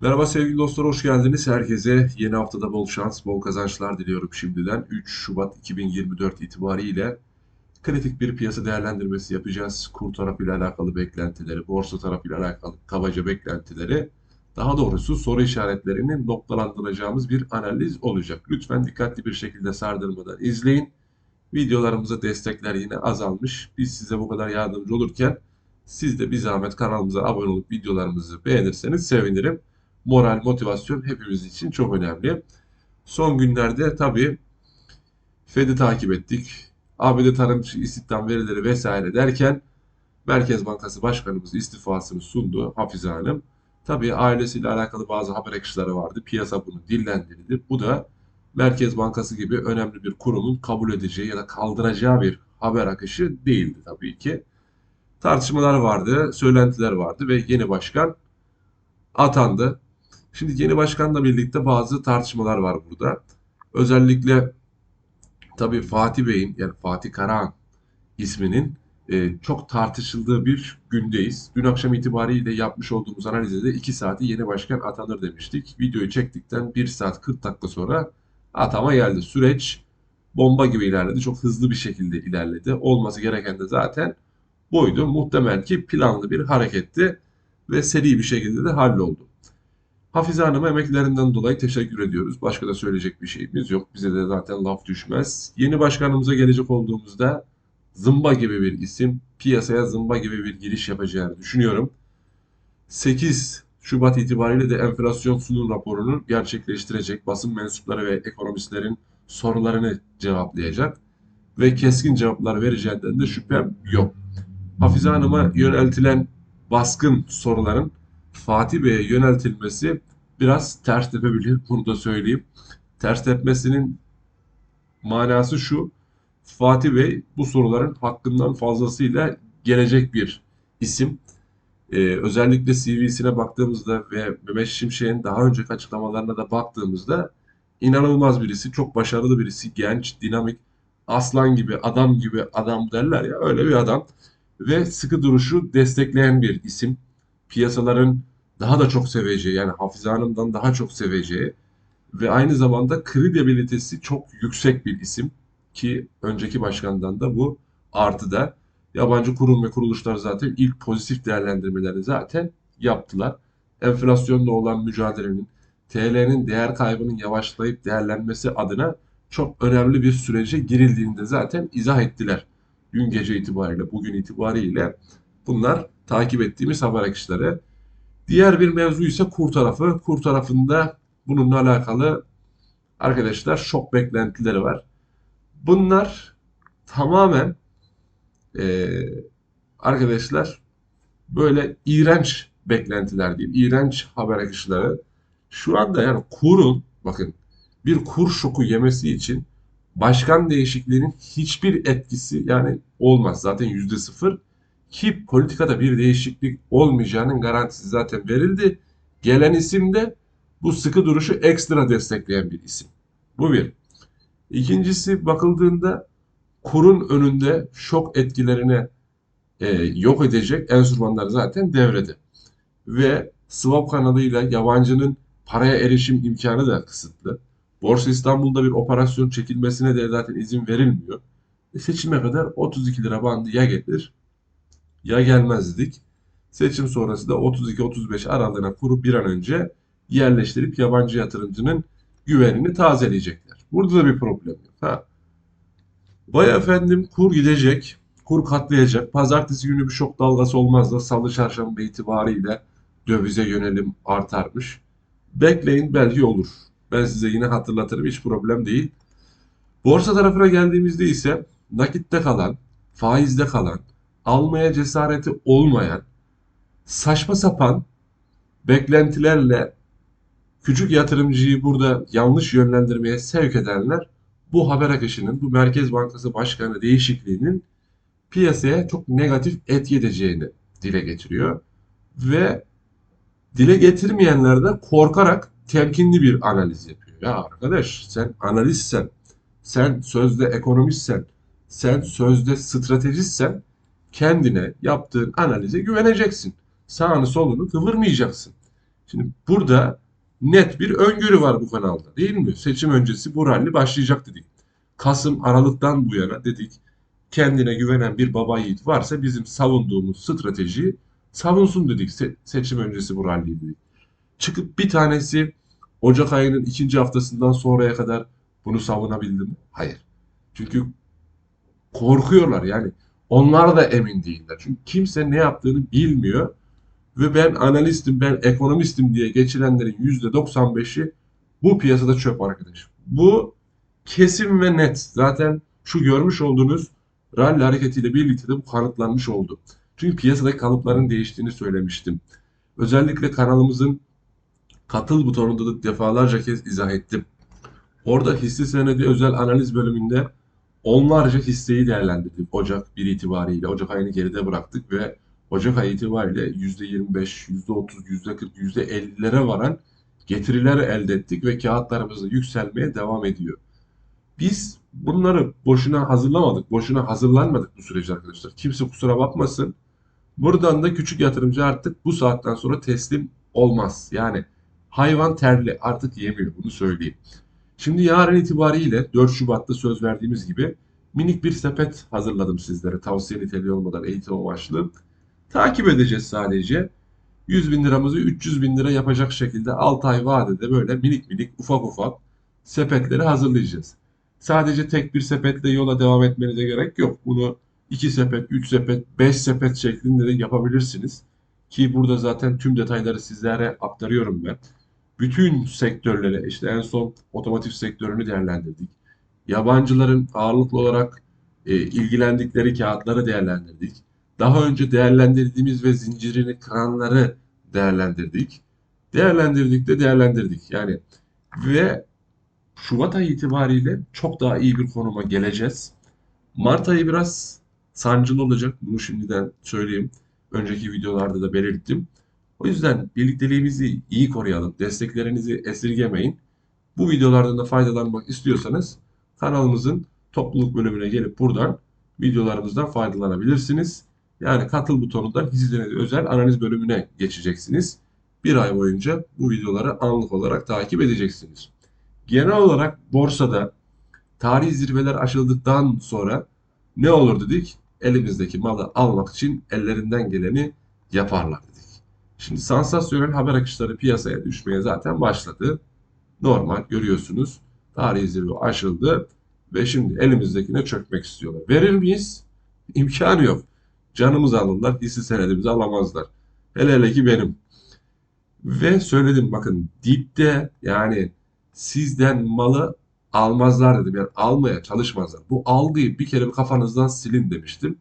Merhaba sevgili dostlar, hoş geldiniz. Herkese yeni haftada bol şans, bol kazançlar diliyorum şimdiden. 3 Şubat 2024 itibariyle kritik bir piyasa değerlendirmesi yapacağız. Kur tarafıyla alakalı beklentileri, borsa tarafıyla alakalı kabaca beklentileri, daha doğrusu soru işaretlerini noktalandıracağımız bir analiz olacak. Lütfen dikkatli bir şekilde sardırmadan izleyin. Videolarımıza destekler yine azalmış. Biz size bu kadar yardımcı olurken siz de bir zahmet kanalımıza abone olup videolarımızı beğenirseniz sevinirim moral, motivasyon hepimiz için çok önemli. Son günlerde tabii Fed'i takip ettik. ABD tarım istihdam verileri vesaire derken Merkez Bankası Başkanımız istifasını sundu Hafize Hanım. Tabii ailesiyle alakalı bazı haber akışları vardı. Piyasa bunu dillendirdi. Bu da Merkez Bankası gibi önemli bir kurumun kabul edeceği ya da kaldıracağı bir haber akışı değildi tabii ki. Tartışmalar vardı, söylentiler vardı ve yeni başkan atandı. Şimdi yeni başkanla birlikte bazı tartışmalar var burada. Özellikle tabii Fatih Bey'in yani Fatih Karahan isminin e, çok tartışıldığı bir gündeyiz. Dün akşam itibariyle yapmış olduğumuz analizde de 2 saati yeni başkan atanır demiştik. Videoyu çektikten 1 saat 40 dakika sonra atama geldi. Süreç bomba gibi ilerledi. Çok hızlı bir şekilde ilerledi. Olması gereken de zaten buydu. Muhtemel ki planlı bir hareketti ve seri bir şekilde de halloldu. Hafize Hanım'a emeklerinden dolayı teşekkür ediyoruz. Başka da söyleyecek bir şeyimiz yok. Bize de zaten laf düşmez. Yeni başkanımıza gelecek olduğumuzda zımba gibi bir isim, piyasaya zımba gibi bir giriş yapacağını düşünüyorum. 8 Şubat itibariyle de enflasyon sunum raporunu gerçekleştirecek. Basın mensupları ve ekonomistlerin sorularını cevaplayacak ve keskin cevaplar vereceğinden de şüphem yok. Hafize Hanım'a yöneltilen baskın soruların Fatih Bey'e yöneltilmesi biraz ters tepebilir. Bunu da söyleyeyim. Ters tepmesinin manası şu. Fatih Bey bu soruların hakkından fazlasıyla gelecek bir isim. Ee, özellikle CV'sine baktığımızda ve Mehmet Şimşek'in daha önceki açıklamalarına da baktığımızda inanılmaz birisi, çok başarılı birisi, genç, dinamik, aslan gibi, adam gibi adam derler ya öyle bir adam ve sıkı duruşu destekleyen bir isim. Piyasaların daha da çok seveceği yani Hafize Hanım'dan daha çok seveceği ve aynı zamanda kredibilitesi çok yüksek bir isim ki önceki başkandan da bu artıda yabancı kurum ve kuruluşlar zaten ilk pozitif değerlendirmelerini zaten yaptılar. Enflasyonla olan mücadelenin, TL'nin değer kaybının yavaşlayıp değerlenmesi adına çok önemli bir sürece girildiğini de zaten izah ettiler. Dün gece itibariyle, bugün itibariyle bunlar takip ettiğimiz haber akışları. Diğer bir mevzu ise kur tarafı. Kur tarafında bununla alakalı arkadaşlar şok beklentileri var. Bunlar tamamen e, arkadaşlar böyle iğrenç beklentiler değil, iğrenç haber akışları. Şu anda yani kurun bakın bir kur şoku yemesi için başkan değişikliğinin hiçbir etkisi yani olmaz. Zaten yüzde sıfır ki politikada bir değişiklik olmayacağının garantisi zaten verildi. Gelen isim de bu sıkı duruşu ekstra destekleyen bir isim. Bu bir. İkincisi bakıldığında kurun önünde şok etkilerini e, yok edecek enstrümanlar zaten devrede. Ve swap kanalıyla yabancının paraya erişim imkanı da kısıtlı. Borsa İstanbul'da bir operasyon çekilmesine de zaten izin verilmiyor. E seçime kadar 32 lira bandı ya gelir ya gelmezdik. Seçim sonrası da 32-35 aralığına kurup bir an önce yerleştirip yabancı yatırımcının güvenini tazeleyecekler. Burada da bir problem yok. Ha. Vay efendim kur gidecek, kur katlayacak. Pazartesi günü bir şok dalgası olmaz da salı çarşamba itibariyle dövize yönelim artarmış. Bekleyin belki olur. Ben size yine hatırlatırım hiç problem değil. Borsa tarafına geldiğimizde ise nakitte kalan, faizde kalan, almaya cesareti olmayan, saçma sapan beklentilerle küçük yatırımcıyı burada yanlış yönlendirmeye sevk edenler bu haber akışının, bu Merkez Bankası Başkanı değişikliğinin piyasaya çok negatif etki edeceğini dile getiriyor. Ve dile getirmeyenler de korkarak temkinli bir analiz yapıyor. Ya arkadaş sen analistsen, sen sözde ekonomistsen, sen sözde stratejistsen kendine yaptığın analize güveneceksin. Sağını solunu kıvırmayacaksın. Şimdi burada net bir öngörü var bu kanalda değil mi? Seçim öncesi bu ralli başlayacak dedik. Kasım, Aralık'tan bu yana dedik kendine güvenen bir baba yiğit varsa bizim savunduğumuz stratejiyi savunsun dedik. Se- seçim öncesi bu ralli dedik. Çıkıp bir tanesi Ocak ayının ikinci haftasından sonraya kadar bunu savunabildi mi? Hayır. Çünkü korkuyorlar yani. Onlar da emin değiller. Çünkü kimse ne yaptığını bilmiyor. Ve ben analistim, ben ekonomistim diye geçirenlerin %95'i bu piyasada çöp arkadaş. Bu kesin ve net. Zaten şu görmüş olduğunuz rally hareketiyle birlikte de bu kanıtlanmış oldu. Çünkü piyasadaki kalıpların değiştiğini söylemiştim. Özellikle kanalımızın katıl butonunda da defalarca kez izah ettim. Orada hisse senedi özel analiz bölümünde onlarca hisseyi değerlendirdik Ocak 1 itibariyle. Ocak ayını geride bıraktık ve Ocak ayı itibariyle %25, %30, %40, %50'lere varan getiriler elde ettik ve kağıtlarımız yükselmeye devam ediyor. Biz bunları boşuna hazırlamadık, boşuna hazırlanmadık bu süreci arkadaşlar. Kimse kusura bakmasın. Buradan da küçük yatırımcı artık bu saatten sonra teslim olmaz. Yani hayvan terli artık yemiyor bunu söyleyeyim. Şimdi yarın itibariyle 4 Şubat'ta söz verdiğimiz gibi minik bir sepet hazırladım sizlere. Tavsiye niteliği olmadan eğitim amaçlı. Takip edeceğiz sadece. 100 bin liramızı 300 bin lira yapacak şekilde 6 ay vadede böyle minik minik ufak ufak sepetleri hazırlayacağız. Sadece tek bir sepetle yola devam etmenize gerek yok. Bunu 2 sepet, 3 sepet, 5 sepet şeklinde de yapabilirsiniz. Ki burada zaten tüm detayları sizlere aktarıyorum ben. Bütün sektörlere işte en son otomotiv sektörünü değerlendirdik. Yabancıların ağırlıklı olarak e, ilgilendikleri kağıtları değerlendirdik. Daha önce değerlendirdiğimiz ve zincirini kıranları değerlendirdik. Değerlendirdik de değerlendirdik. Yani ve Şubat ayı itibariyle çok daha iyi bir konuma geleceğiz. Mart ayı biraz sancılı olacak. Bunu şimdiden söyleyeyim. Önceki videolarda da belirttim. O yüzden birlikteliğimizi iyi koruyalım. Desteklerinizi esirgemeyin. Bu videolardan da faydalanmak istiyorsanız kanalımızın topluluk bölümüne gelip buradan videolarımızdan faydalanabilirsiniz. Yani katıl butonundan hisseleriniz özel analiz bölümüne geçeceksiniz. Bir ay boyunca bu videoları anlık olarak takip edeceksiniz. Genel olarak borsada tarihi zirveler aşıldıktan sonra ne olur dedik? Elimizdeki malı almak için ellerinden geleni yaparlar. Şimdi sansasyonel haber akışları piyasaya düşmeye zaten başladı. Normal görüyorsunuz. Tarihi zirve aşıldı ve şimdi elimizdekine çökmek istiyorlar. Verir miyiz? İmkanı yok. Canımızı alırlar, hisse senedimizi alamazlar. Hele hele ki benim. Ve söyledim bakın dipte yani sizden malı almazlar dedim. Yani almaya çalışmazlar. Bu algıyı bir kere kafanızdan silin demiştim.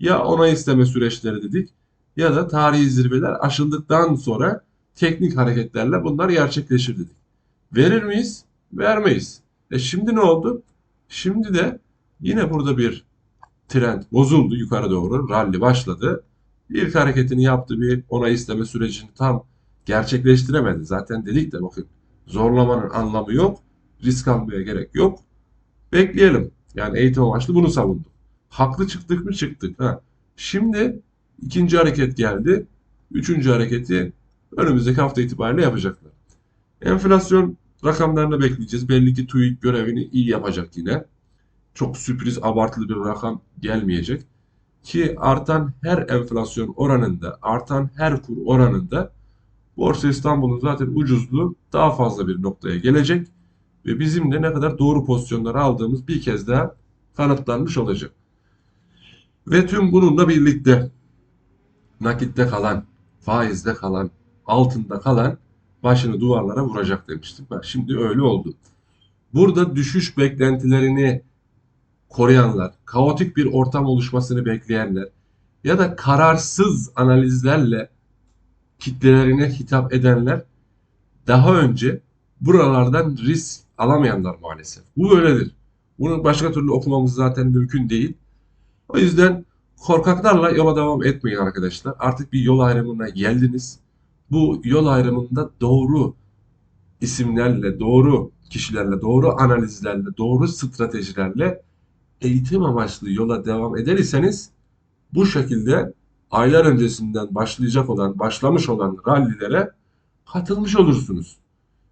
Ya ona isteme süreçleri dedik ya da tarihi zirveler aşıldıktan sonra teknik hareketlerle bunlar gerçekleşir dedik. Verir miyiz? Vermeyiz. E şimdi ne oldu? Şimdi de yine burada bir trend bozuldu yukarı doğru. Rally başladı. İlk hareketini yaptı bir ona isteme sürecini tam gerçekleştiremedi. Zaten dedik de bakın zorlamanın anlamı yok. Risk almaya gerek yok. Bekleyelim. Yani eğitim amaçlı bunu savundum. Haklı çıktık mı çıktık. Ha. Şimdi ikinci hareket geldi. Üçüncü hareketi önümüzdeki hafta itibariyle yapacaklar. Enflasyon rakamlarını bekleyeceğiz. Belli ki TÜİK görevini iyi yapacak yine. Çok sürpriz abartılı bir rakam gelmeyecek. Ki artan her enflasyon oranında, artan her kur oranında Borsa İstanbul'un zaten ucuzluğu daha fazla bir noktaya gelecek ve bizim de ne kadar doğru pozisyonlar aldığımız bir kez daha kanıtlanmış olacak. Ve tüm bununla birlikte nakitte kalan, faizde kalan, altında kalan başını duvarlara vuracak demiştim. Ben şimdi öyle oldu. Burada düşüş beklentilerini koruyanlar, kaotik bir ortam oluşmasını bekleyenler ya da kararsız analizlerle kitlelerine hitap edenler daha önce buralardan risk alamayanlar maalesef. Bu böyledir. Bunu başka türlü okumamız zaten mümkün değil. O yüzden korkaklarla yola devam etmeyin arkadaşlar. Artık bir yol ayrımına geldiniz. Bu yol ayrımında doğru isimlerle, doğru kişilerle, doğru analizlerle, doğru stratejilerle eğitim amaçlı yola devam eder iseniz bu şekilde aylar öncesinden başlayacak olan, başlamış olan rallilere katılmış olursunuz.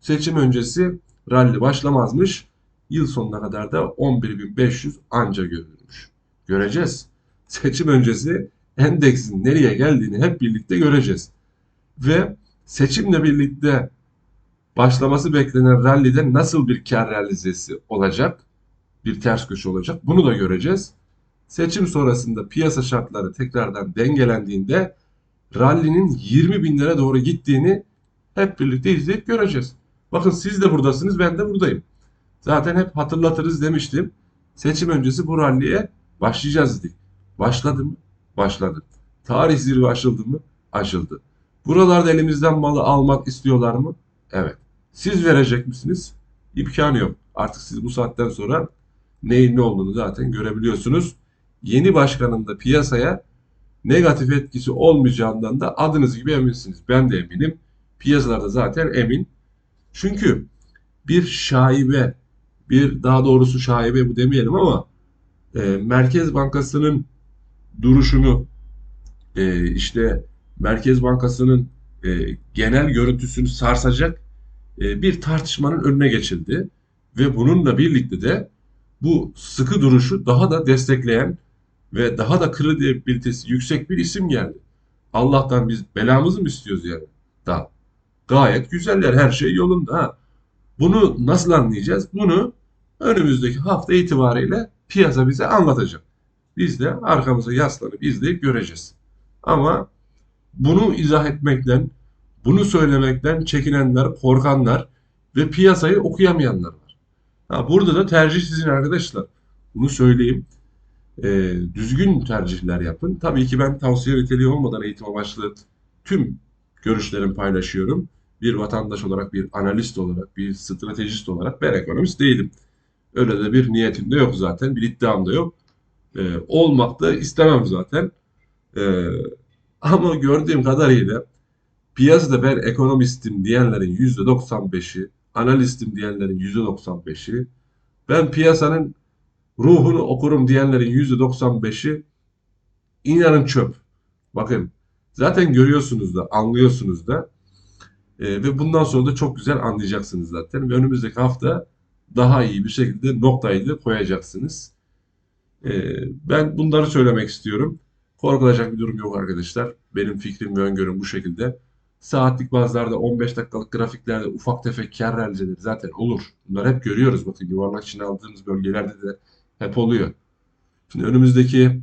Seçim öncesi rally başlamazmış. Yıl sonuna kadar da 11.500 anca görülmüş. Göreceğiz. Seçim öncesi endeksin nereye geldiğini hep birlikte göreceğiz. Ve seçimle birlikte başlaması beklenen rallide nasıl bir kar realizesi olacak? Bir ters köşe olacak. Bunu da göreceğiz. Seçim sonrasında piyasa şartları tekrardan dengelendiğinde rallinin 20 binlere doğru gittiğini hep birlikte izleyip göreceğiz. Bakın siz de buradasınız, ben de buradayım. Zaten hep hatırlatırız demiştim. Seçim öncesi bu ralliye başlayacağız dedik. Başladı mı? Başladı. Tarih zirve aşıldı mı? Aşıldı. Buralarda elimizden malı almak istiyorlar mı? Evet. Siz verecek misiniz? İmkanı yok. Artık siz bu saatten sonra neyin ne olduğunu zaten görebiliyorsunuz. Yeni başkanın da piyasaya negatif etkisi olmayacağından da adınız gibi eminsiniz. Ben de eminim. Piyasalarda zaten emin. Çünkü bir şaibe, bir daha doğrusu şaibe bu demeyelim ama e, Merkez Bankası'nın duruşunu e, işte Merkez Bankası'nın e, genel görüntüsünü sarsacak e, bir tartışmanın önüne geçildi. Ve bununla birlikte de bu sıkı duruşu daha da destekleyen ve daha da kredibilitesi yüksek bir isim geldi. Allah'tan biz belamızı mı istiyoruz yani? Da gayet güzeller, her şey yolunda. Ha. Bunu nasıl anlayacağız? Bunu önümüzdeki hafta itibariyle piyasa bize anlatacak. Biz de arkamıza yaslanıp izleyip göreceğiz. Ama bunu izah etmekten, bunu söylemekten çekinenler, korkanlar ve piyasayı okuyamayanlar var. Ha, burada da tercih sizin arkadaşlar. Bunu söyleyeyim. Ee, düzgün tercihler yapın. Tabii ki ben tavsiye niteliği olmadan eğitim amaçlı tüm görüşlerimi paylaşıyorum. Bir vatandaş olarak, bir analist olarak, bir stratejist olarak ben ekonomist değilim. Öyle de bir niyetim de yok zaten. Bir iddiam da yok. Ee, olmak da istemem zaten. Ee, ama gördüğüm kadarıyla piyasada ben ekonomistim diyenlerin %95'i, analistim diyenlerin %95'i, ben piyasanın ruhunu okurum diyenlerin %95'i inanın çöp. Bakın zaten görüyorsunuz da anlıyorsunuz da Ee, ve bundan sonra da çok güzel anlayacaksınız zaten. Ve önümüzdeki hafta daha iyi bir şekilde noktayı da koyacaksınız. Ee, ben bunları söylemek istiyorum. Korkulacak bir durum yok arkadaşlar. Benim fikrim ve öngörüm bu şekilde. Saatlik bazlarda 15 dakikalık grafiklerde ufak tefek kar realizeleri zaten olur. Bunları hep görüyoruz. Bakın yuvarlak içine aldığımız bölgelerde de hep oluyor. Şimdi önümüzdeki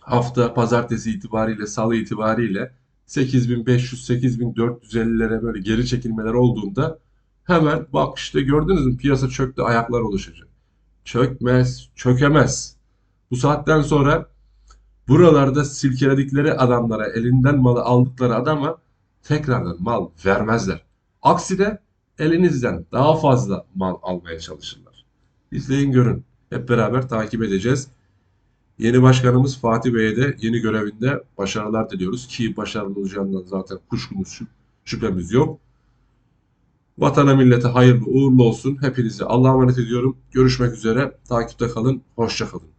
hafta pazartesi itibariyle, salı itibariyle 8500-8450'lere böyle geri çekilmeler olduğunda hemen bak işte gördünüz mü piyasa çöktü ayaklar oluşacak. Çökmez, çökemez. Bu saatten sonra buralarda silkeledikleri adamlara, elinden malı aldıkları adama tekrardan mal vermezler. Aksine elinizden daha fazla mal almaya çalışırlar. İzleyin görün. Hep beraber takip edeceğiz. Yeni başkanımız Fatih Bey'e de yeni görevinde başarılar diliyoruz ki başarılı olacağından zaten kuşkumuz şüp- şüphemiz yok. Vatana millete hayırlı uğurlu olsun. Hepinizi Allah'a emanet ediyorum. Görüşmek üzere. Takipte kalın. Hoşça kalın.